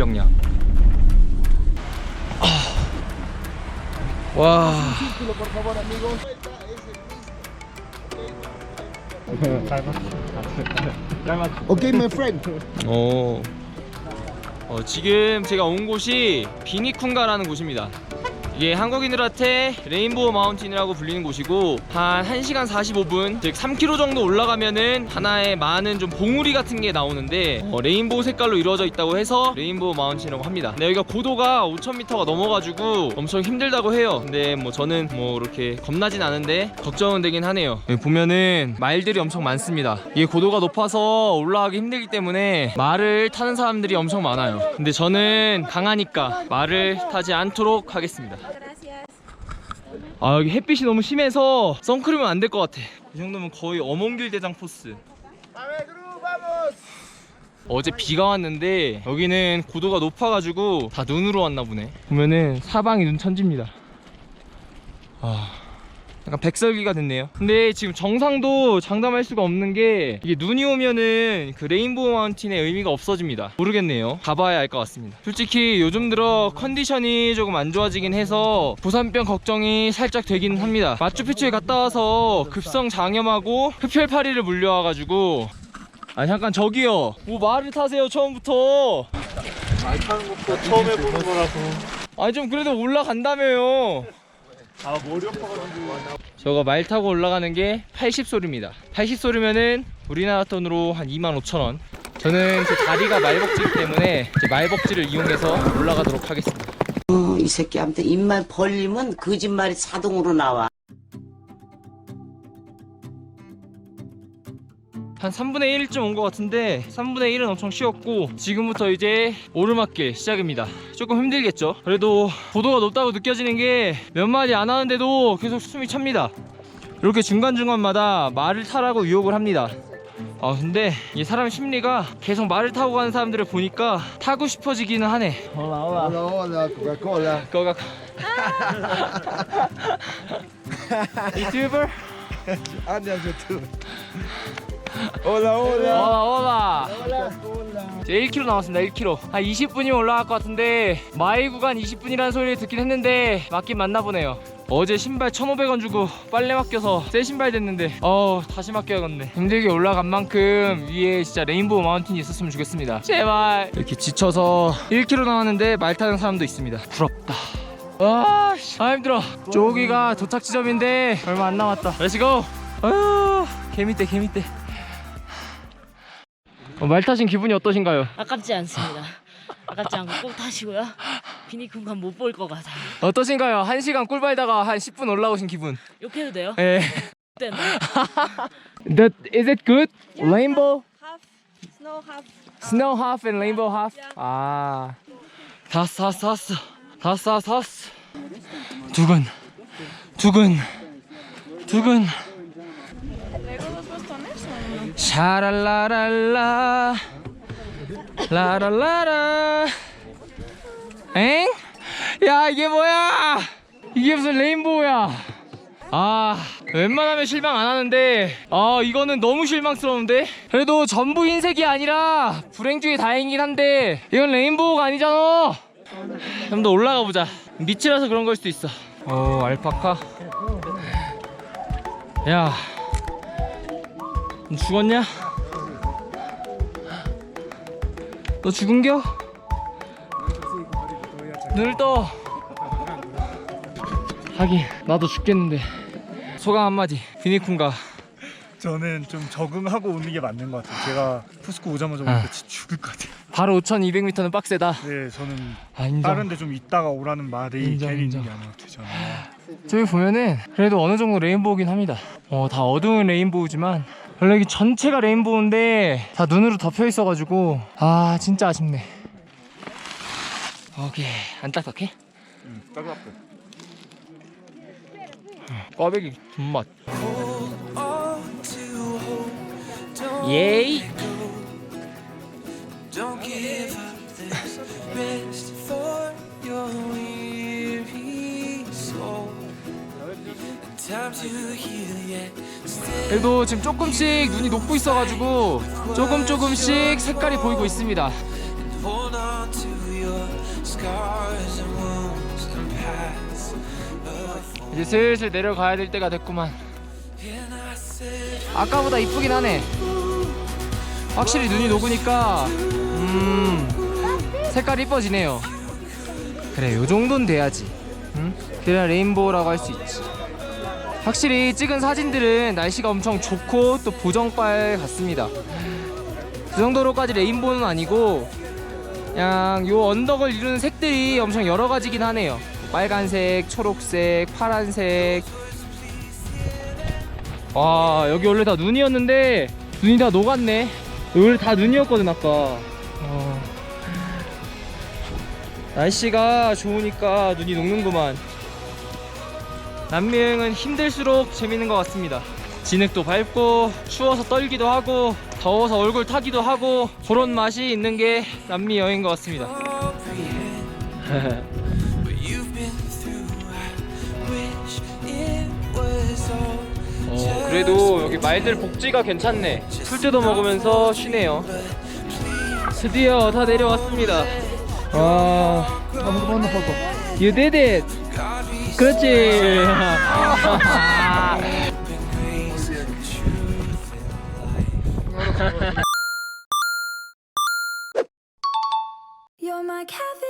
불병량. 아. 와. Okay, my friend. 어. 어, 지금 제가 온 곳이 비니쿤가라는 곳입니다. 이게 한국인들한테 레인보우 마운틴이라고 불리는 곳이고 한 1시간 45분 즉 3km 정도 올라가면은 하나의 많은 좀 봉우리 같은 게 나오는데 어, 레인보우 색깔로 이루어져 있다고 해서 레인보우 마운틴이라고 합니다. 근데 여기가 고도가 5,000m가 넘어가지고 엄청 힘들다고 해요. 근데 뭐 저는 뭐 이렇게 겁나진 않은데 걱정은 되긴 하네요. 여기 보면은 말들이 엄청 많습니다. 이게 고도가 높아서 올라가기 힘들기 때문에 말을 타는 사람들이 엄청 많아요. 근데 저는 강하니까 말을 타지 않도록 하겠습니다. 아 여기 햇빛이 너무 심해서 선크림은 안 될 것 같아. 이 정도면 거의 어몽길 대장 포스. 어제 비가 왔는데 여기는 고도가 높아가지고 다 눈으로 왔나 보네. 보면은 사방이 눈 천지입니다. 아. 약간 백설기가 됐네요. 근데 지금 정상도 장담할 수가 없는 게 이게 눈이 오면은 그 레인보우 마운틴의 의미가 없어집니다. 모르겠네요. 가봐야 알 것 같습니다. 솔직히 요즘 들어 컨디션이 조금 안 좋아지긴 해서 부산병 걱정이 살짝 되긴 합니다. 마추픽추에 갔다 와서 급성 장염하고 흡혈파리를 물려와가지고 아 잠깐 저기요. 뭐 말을 타세요 처음부터. 말 타는 것도 처음 해보는 거라서 아니 좀 그래도 올라간다며요. 아 머리 아파가지고 저거 말 타고 올라가는 게 80소리입니다. 80소리면은 우리나라 돈으로 한 25,000원. 저는 제 다리가 말벅지이기 때문에 제 말벅지를 이용해서 올라가도록 하겠습니다. 어, 이 새끼한테 입만 벌리면 거짓말이 자동으로 나와. 한 3분의 1쯤 온 것 같은데 3분의 1은 엄청 쉬웠고 지금부터 이제 오르막길 시작입니다. 조금 힘들겠죠. 그래도 고도가 높다고 느껴지는 게 몇 마디 안 하는데도 계속 숨이 찹니다. 이렇게 중간중간마다 말을 타라고 유혹을 합니다. 아 근데 이 사람 심리가 계속 말을 타고 가는 사람들을 보니까 타고 싶어지기는 하네. Hola, hola, Coca-Cola. 거가 유튜버? Anda, YouTube. Hola, hola. 어라 어라. 이제 1km 남았습니다 1km 한 20분이면 올라갈 것 같은데 마일 구간 20분이라는 소리를 듣긴 했는데 맞긴 맞나 보네요. 어제 신발 1,500원 주고 빨래 맡겨서 새 신발 됐는데 어 다시 맡겨야겠네. 힘들게 올라간 만큼 위에 진짜 레인보우 마운틴이 있었으면 좋겠습니다. 제발. 이렇게 지쳐서 1km 남았는데 말 타는 사람도 있습니다. 부럽다. 아, 씨, 아 힘들어. 저기가 도착 지점인데 얼마 안 남았다. 렛츠고 아 개밑대 개밑대 어, 말 타신 기분이 어떠신가요? 아깝지 않습니다. 아깝지 않고 꼭 타시고요. 비니쿤간 못 볼 것 같아요. 어떠신가요? 1시간 꿀 발다가 한 10분 올라오신 기분 욕해도 돼요? 예 때는 That, is it good? Rainbow? half snow, half Snow half and rainbow half? 아 다스 다스 다스 다스 두근 두근 두근 샤랄라랄라 라랄라라. 엥? 야 이게 뭐야? 이게 무슨 레인보우야? 아 웬만하면 실망 안 하는데. 아 이거는 너무 실망스러운데? 그래도 전부 흰색이 아니라 불행 중에 다행이긴 한데 이건 레인보우가 아니잖아. 좀 더 올라가 보자. 밑이라서 그런 걸 수도 있어. 어 알파카? 야 너 죽었냐? 너 죽은겨? 눈을 떠. 하긴 나도 죽겠는데. 소감 한마디. 비니쿤가 저는 좀 적응하고 오는 게 맞는 것 같아요. 제가 푸스코 오자마자 아. 오니까 진짜 죽을 것 같아요. 바로 5200m는 빡세다. 네 저는 아 인정. 다른 데 좀 있다가 오라는 말이 인정, 괜히 인정. 있는 게 아닌 것 같아요 저는. 저기 보면은 그래도 어느 정도 레인보우긴 합니다. 어 다 어두운 레인보우지만 원래 여기 전체가 레인보우인데 다 눈으로 덮여 있어가지고 아 진짜 아쉽네. 오케이. 안 딱딱해? 따뜻해 꽈배기 존맛. 예이 그래도 지금 조금씩 눈이 녹고 있어가지고 조금 조금씩 색깔이 보이고 있습니다 이제 슬슬 내려가야 될 때가 됐구만. 아까보다 이쁘긴 하네. 확실히 눈이 녹으니까 음 색깔이 이뻐지네요. 그래 요 정도는 돼야지. 응? 그래야 레인보우라고 할 수 있지. 확실히 찍은 사진들은 날씨가 엄청 좋고 또 보정빨 같습니다. 그 정도로까지 레인보우는 아니고 그냥 요 언덕을 이루는 색들이 엄청 여러 가지긴 하네요. 빨간색, 초록색, 파란색, 와 여기 원래 다 눈이었는데 눈이 다 녹았네 원래 다 눈이었거든 아까 어. 날씨가 좋으니까 눈이 녹는구만 남미여행은 힘들수록 재밌는 것 같습니다 진흙도 밟고 추워서 떨기도 하고 더워서 얼굴 타기도 하고 그런 맛이 있는 게 남미 여행인 것 같습니다 어, 그래도 여기 말들 복지가 괜찮네. 풀 뜯어 먹으면서 쉬네요. 드디어 다 내려왔습니다. 와, una foto. you did it. 그렇지. You're my cafe